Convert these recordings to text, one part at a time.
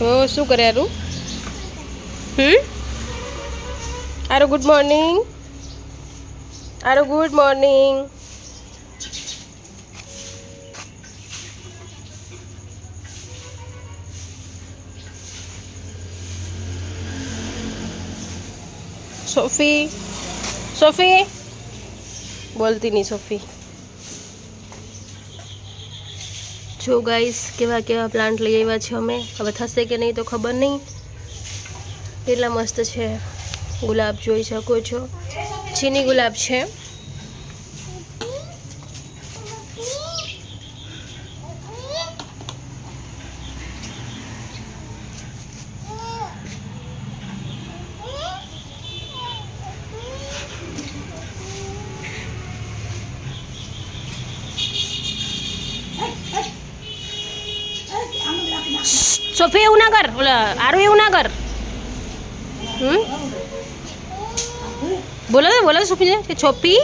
હો શું કરે આરું હમ? આરો ગુડ મોર્નિંગ આરો ગુડ મોર્નિંગ સોફી સોફી? બોલતી નહીં સોફી. જો ગાઈસ કેવા કેવા પ્લાન્ટ લઈ આવ્યા છે અમે? હવે થશે કે નહીં તો ખબર નહીં. કેટલા મસ્ત છે. ગુલાબ જોઈ શકો છો. ચીની ગુલાબ છે. સોફી એવું ના કર આરું એવું ના કર હમ બોલો બોલો સોફી કે છોપી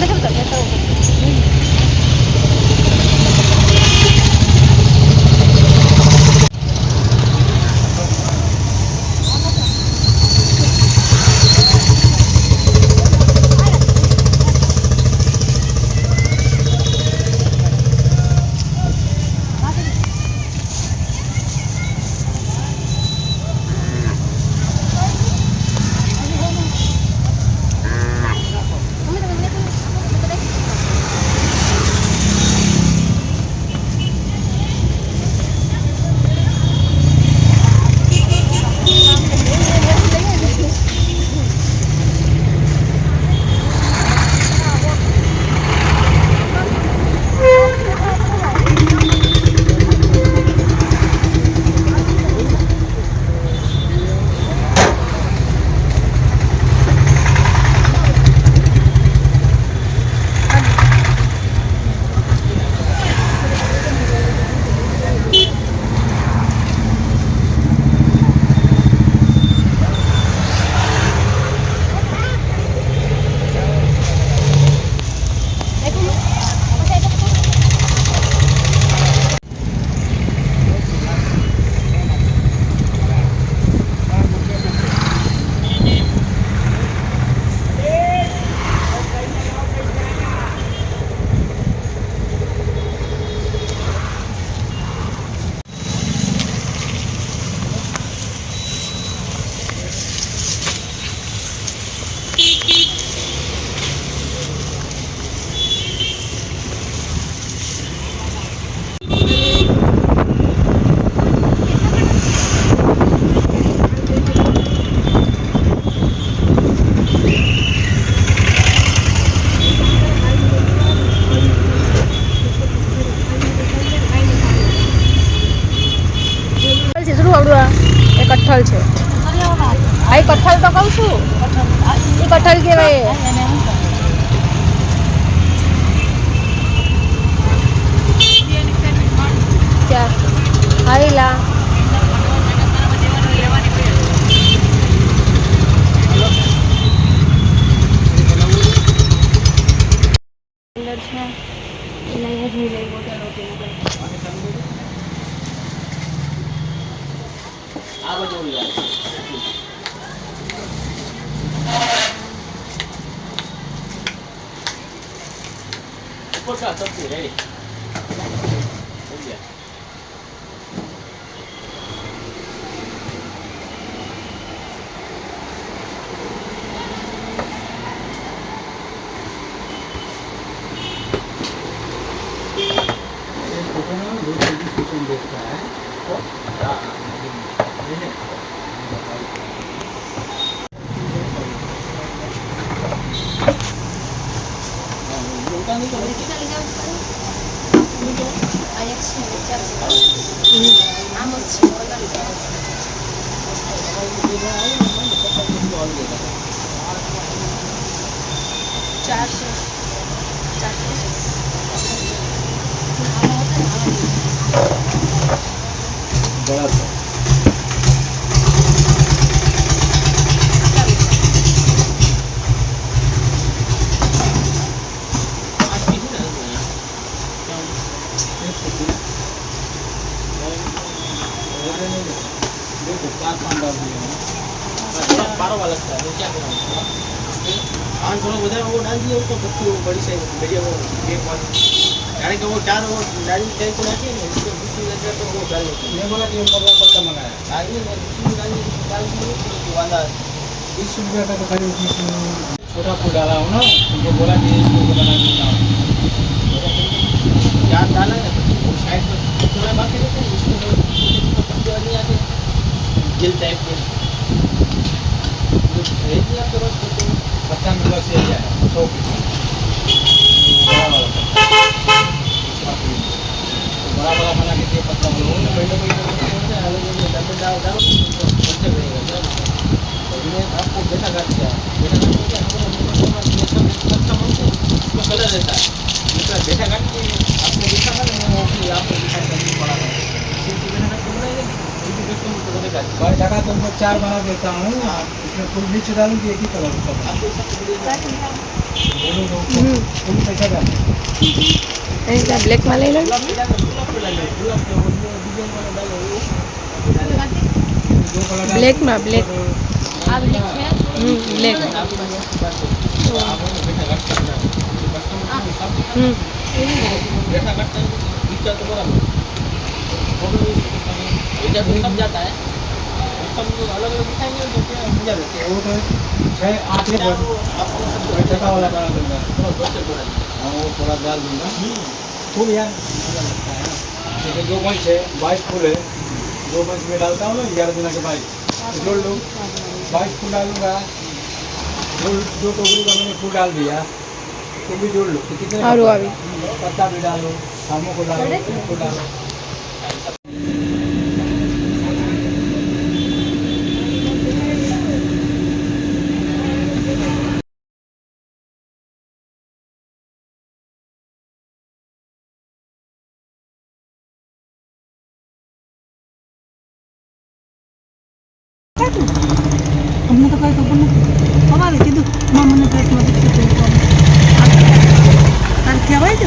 那个怎么走？वाला लगता है वो डाल दिए उसको पत्ती वो बड़ी साइज़ बढ़िया वो एक वाली यानी कि वो चार वो डाली टाइप को डाली है इसको दूसरी लग तो वो डाल देते ये बोला कि कपड़ा पत्ता मंगाया। हैं डाल दिए दूसरी डाल दिए डाल दिए तो वाला बीस रुपया का तो खाली उसमें छोटा फूल डाला हूँ ना उनको बोला कि इसको बना देता हूँ चार डाला है वो साइड पर थोड़ा बाकी रहता है उसमें गिल टाइप के। जो भेज दिया आपके पास तो पत्ता में बस ये है सौ पीस बड़ा वाला पत्ता उसका फूल। तो बड़ा बड़ा बना के दिए पत्ता वो बोलो पहले पहले अलग अलग डब्बे डाल डालो बच्चे रहेगा इसमें आपको बेटा काट दिया बेटा काट दिया हमारा अच्छा मानते उसको कलर रहता है दूसरा बेटा काट के आपको बेटा काट वो फिर आपको दिखाई करनी पड़ा है सिर्फ बेटा काट के टका तो मैं चार बना देता हूँ। इसमें फुल मिर्च डालूँगी एक ही। कलर का फुल पैसा डाल ब्लैक माल ले लो ब्लैक ना ब्लैक ब्लैक हम्म सब जाता है सब अलग अलग दिखाएंगे जो कि समझा हैं वो तो छः आठ वाला बना हाँ वो थोड़ा डाल दूंगा फूल यार जैसे दो पंच है बाईस फूल है दो पंच में डालता हूँ ना ग्यारह दिन के बाईस जोड़ लूँ बाईस फूल डालूंगा जो जो टोकरी का मैंने फूल डाल दिया तो भी जोड़ लो कितने पत्ता भी डालो शामों को डालो फूल डालो હોય તો પણ અમારે કીધું, મા, મને પેટમાં દુખતું હતું. કારણ કહેવાય ને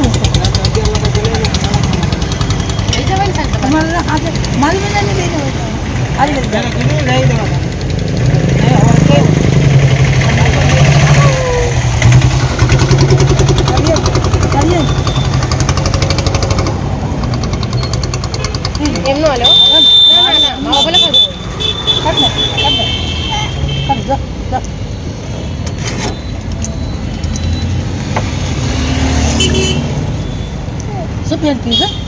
તમારે આગળ મારી બધાને એમનો હલો કાઢ જા જા શું પહેરતી છે જા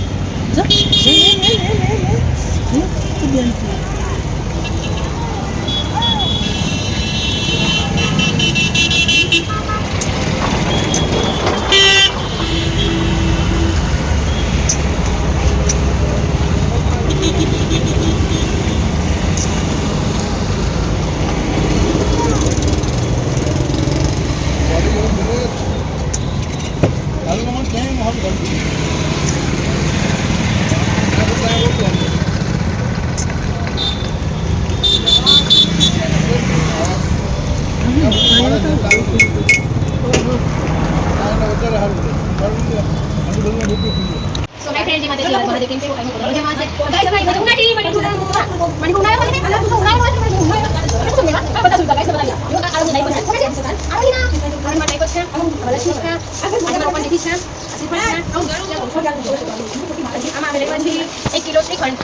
किलो श्रीखंड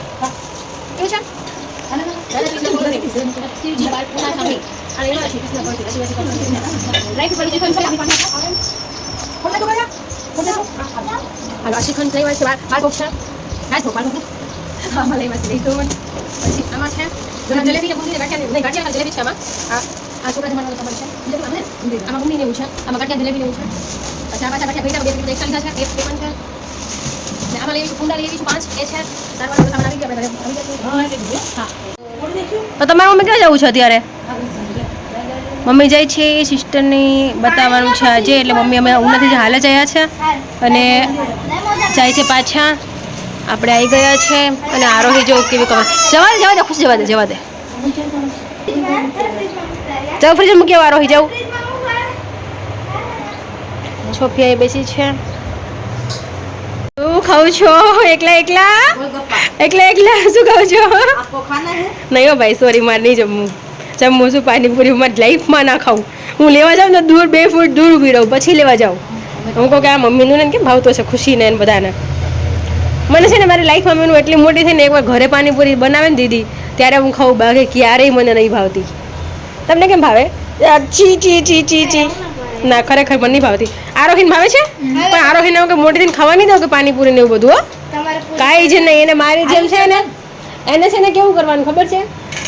કેવું છે દાદા કૃષ્ણ બોલો ને શિવજી બાર પૂના સામે અને એમાં શ્રી કૃષ્ણ બોલો શ્રી કૃષ્ણ રાઈટ પર શ્રીખંડ છે ખોટા તો ગયા હાલો આ શ્રીખંડ લઈ છે બાર બાર બોક્સ છે રાજ બાર બોક્સ આમાં લઈ વાંચી લઈ તો પછી આમાં છે જો જલેબી કે બુંદી ગાંઠિયા નહીં ગાંઠિયા જલેબી છે આમાં આ આ છોકરા જમાનો ખબર છે બીજું આમાં ને આમાં બુંદી લેવું છે આમાં ગાંઠિયા જલેબી લેવું છે પછી આ પાછા ગાંઠિયા ભેટા બે એક્સ્ટ્રા લીધા છે એક પેપર છે ને આમાં લઈ કુંડા લઈ આવીશું પાંચ એ છે ચાર વાળો સામાન આવી ગયા આપણે આવી ગયા હા તો તમારા મમ્મી ક્યાં જવું છે અત્યારે મમ્મી જાય છે એ સિસ્ટરની બતાવવાનું છે આજે એટલે મમ્મી અમે ઉનાથી હાલે જયા છે અને જાય છે પાછા. આપણે આવી ગયા છે અને આરોહી જો કેવી ખબર જવા દે જવા દે ખુશ જવા દે જવા દે. જાવ ફ્રીજ મૂકી આરોહી જાઉં છોકરી અહીં બેસી છે. શું ખાવ છો? એકલા એકલા? એકલા એકલા શું ખાવ છો? નહીં હો ભાઈ સોરી મારે નહીં જમવું. જમવું છું પાણીપુરી મારી લાઈફમાં ના ખાઉં. હું લેવા જાઉં ને દૂર બે ફૂટ દૂર ઊભી રહું પછી લેવા જાઉં. હું કહું કે આ મમ્મીનું ને કેમ ભાવતો છે ખુશીને એને બધાને. મને છે ને મારી લાઈફ મમ્મીનું એટલી મોટી થઈને એકવાર ઘરે પાણીપુરી બનાવે ને દીદી ત્યારે હું ખાઉં બાકી ક્યારેય મને નહીં ભાવતી. તમને કેમ ભાવે? ચી ચી ચી ચી ચી. ના ખરેખર મને નહીં ભાવતી. આરોહીને ભાવે છે? પણ આરોહીને હું કે મોટી થઈને ખાવા નહીં દઉં કે પાણીપુરી ને એવું બધું હો? કાંઈ જ નહીં એને મારી જેમ છે ને. એને છે ને કેવું કરવાનું ખબર છે?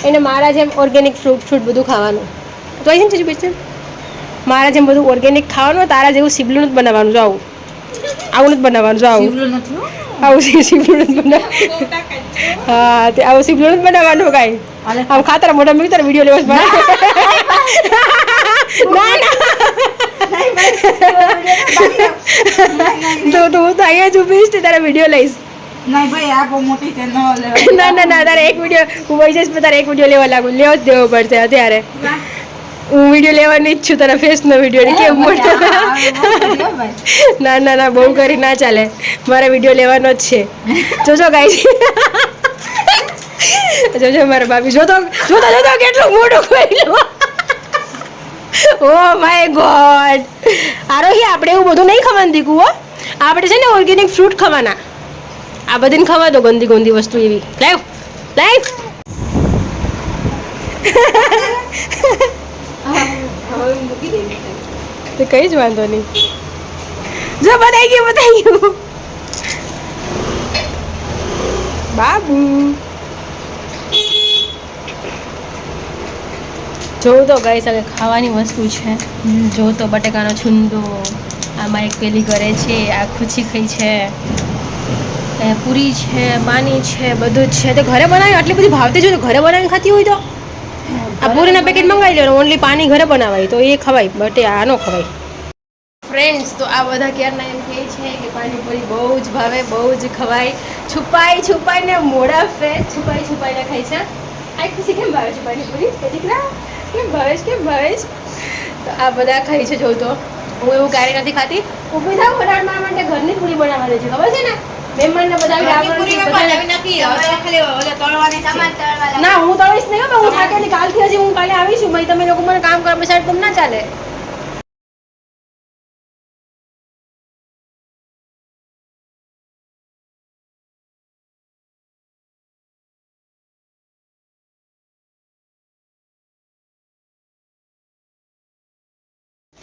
એને મારા જેમ ઓર્ગેનિક ફ્રૂટ ફ્રૂટ બધું ખાવાનું. તો અહીં છે ને બેન મારા જેમ બધું ઓર્ગેનિક ખાવાનું તારા જેવું સિબલું જ બનાવવાનું. જો આવું. આવું જ બનાવવાનું. જો આવું. આવું સી- જ બનાવ હા તે આવું સિબલું જ બનાવવાનું કાંઈ. આમ ખાતર મોટા મેં તારા વીડિયો લેવા ના. ના તો તો હું તો અહીંયા જ છું તારા વીડિયો લઈશ. નહીં ભાઈ આ બહુ મોટી છે ન લેવાય. ના ના ના તારે એક વીડિયો હું વહી જઈશ પણ તારે એક વીડિયો લેવા લાગુ. લેવો જ દેવો પડશે અત્યારે. હું વીડિયો લેવાની જ છું તારા ફેસનો વીડિયો. કેમ મોટો. ના ના ના બહુ કરી ના ચાલે. મારે વીડિયો લેવાનો જ છે. જોજો ગાઈ જોજો મારા ભાભી. જોતો જોતો જોતો કેટલું મોટું કર્યું. ઓ માય ગોડ આરોહી આપણે એવું બધું નહીં ખવાનું દીકું હો. આપણે છે ને ઓર્ગેનિક ફ્રૂટ ખાવાના. આ બધી ખવા દો ગંદી ગંદી વસ્તુ એવી. લાવ લાવ તો કઈ જ વાંધો નહીં. જો બતાઈ ગયું બતાઈ ગયું. બાબુ. જોઉં તો ગઈ શકે ખાવાની વસ્તુ છે. જો તો બટેકાનો છુંદો. આમાં એક પેલી કરે છે આ ખુચી ખાઈ છે. પૂરી છે પાણી છે બધું જ છે. તો ઘરે બનાવી આટલી બધી ભાવતી જો ઘરે બનાવીને ખાતી હોય તો? આ પૂરીના પેકેટ મંગાવી લેવાનું. ઓનલી પાણી ઘરે બનાવાય. તો એ ખવાય બટ આ ન ખવાય. ફ્રેન્ડ્સ તો આ બધા ક્યારના એમ કહે છે કે પાણીપુરી બહુ જ ભાવે બહુ જ ખવાય. છુપાઈ છુપાઈને મોડા ફેસ છુપાઈ છુપાઈને ખાય છે. આ ખુશી કેમ ભાવે છે પાણીપુરી એ દીકરા કેમ ભાવે છે કેમ ભાવે છે? તો આ બધા ખાય છે જોઉં તો. હું એવું ક્યારેય નથી ખાતી. હું બધા બનાવવા માટે ઘરની પૂરી બનાવવાની છે ખબર છે ને? મહેમાનને બધા ના હું તળીશ નહીં પણ હું થાકેલી કાલથી હજી હું કાલે આવીશું ભાઈ તમે લોકો મને કામ કરવા તમને ના ચાલે?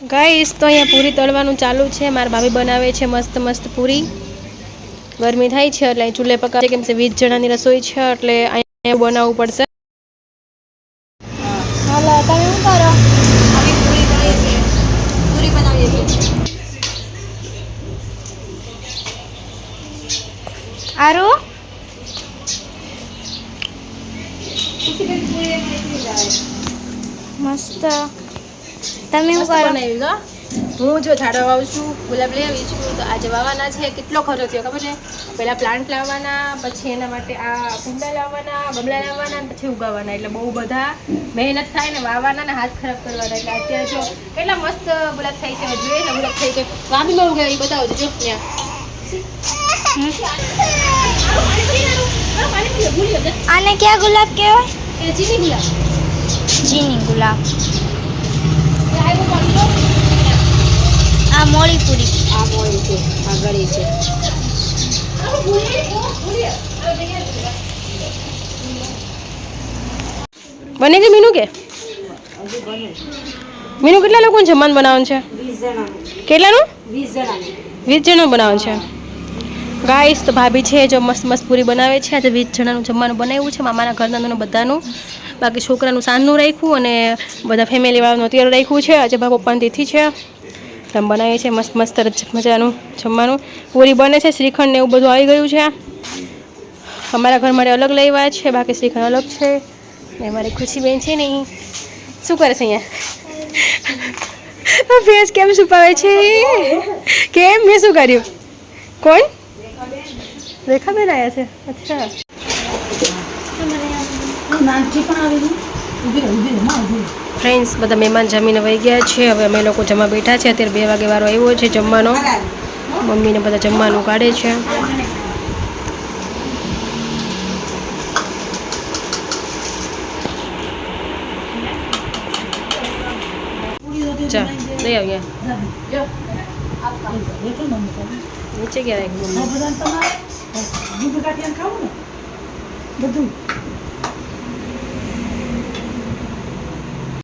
ગાઈસ તો અહીંયા પૂરી તળવાનું ચાલુ છે મારા ભાભી બનાવે છે મસ્ત મસ્ત પૂરી. ગરમી થાય છે એટલે ચૂલે પકાવે કેમ કે વીસ જણાની રસોઈ છે એટલે અહીંયા બનાવવું પડશે. હાલો તમે શું કરો? પૂરી બનાવીએ છીએ. આરો? મસ્ત. તમે શું કરો? બનાવી ગો હું જો ઝાડો વાવું છું ગુલાબ લઈ આવી છું તો આજે વાવવાના છે. કેટલો ખર્ચો થયો ખબર છે? પહેલાં પ્લાન્ટ લાવવાના પછી એના માટે આ કુંડા લાવવાના ગમલા લાવવાના પછી ઉગાવવાના. એટલે બહુ બધા મહેનત થાય ને વાવવાના ને હાથ ખરાબ કરવાના. એટલે અત્યારે જો કેટલા મસ્ત ગુલાબ થાય છે. જોઈએ ને ગુલાબ થઈ છે. વાબીમાં ઉગે એ બતાવજો જો ત્યાં આને ક્યાં ગુલાબ કહેવાય? ચીની ગુલાબ. ચીની ગુલાબ. આ મોળી પૂરી. આ મોળી છે આ ગળી છે. બને કે મીનુ કે? મીનુ કેટલા લોકો જમવાનું બનાવવાનું છે? કેટલાનું? વીસ જણા. બનાવવાનું છે. ગાઈસ તો ભાભી છે જો મસ્ત મસ્ત પૂરી બનાવે છે. આજે વીસ જણાનું જમવાનું બનાવ્યું છે. મામાના ઘરનાનું બધાનું. બાકી છોકરાનું સાંજનું રાખ્યું અને બધા ફેમિલીવાળાનું અત્યારે રાખ્યું છે. આજે ભાઈ પપ્પાની તિથિ છે. બનાવીએ છીએ, મસ્ત મસ્ત મજાનું જમવાનું. પૂરી બને છે શ્રીખંડ ને એવું બધું આવી ગયું છે અમારા ઘર માટે અલગ લેવા છે, બાકી શ્રીખંડ અલગ છે. ને મારી ખુશીબેન છે ને શું કરે છે અહીંયા? ફેસ કેમ છુપાવે છે? કેમ? મેં શું કર્યું? કોણ? રેખાબેન આવ્યા છે. અચ્છા. નાનકી પણ આવેલી ઊભી રહે. ફ્રેન્ડ્સ, બધા મહેમાન જમીને વહી ગયા છે. હવે અમે લોકો જમવા બેઠા છે. અત્યારે બે વાગે વારો આવ્યો છે જમવાનો. મમ્મીને બધા જમવાનું કાઢે છે. નીચે ને? બધું?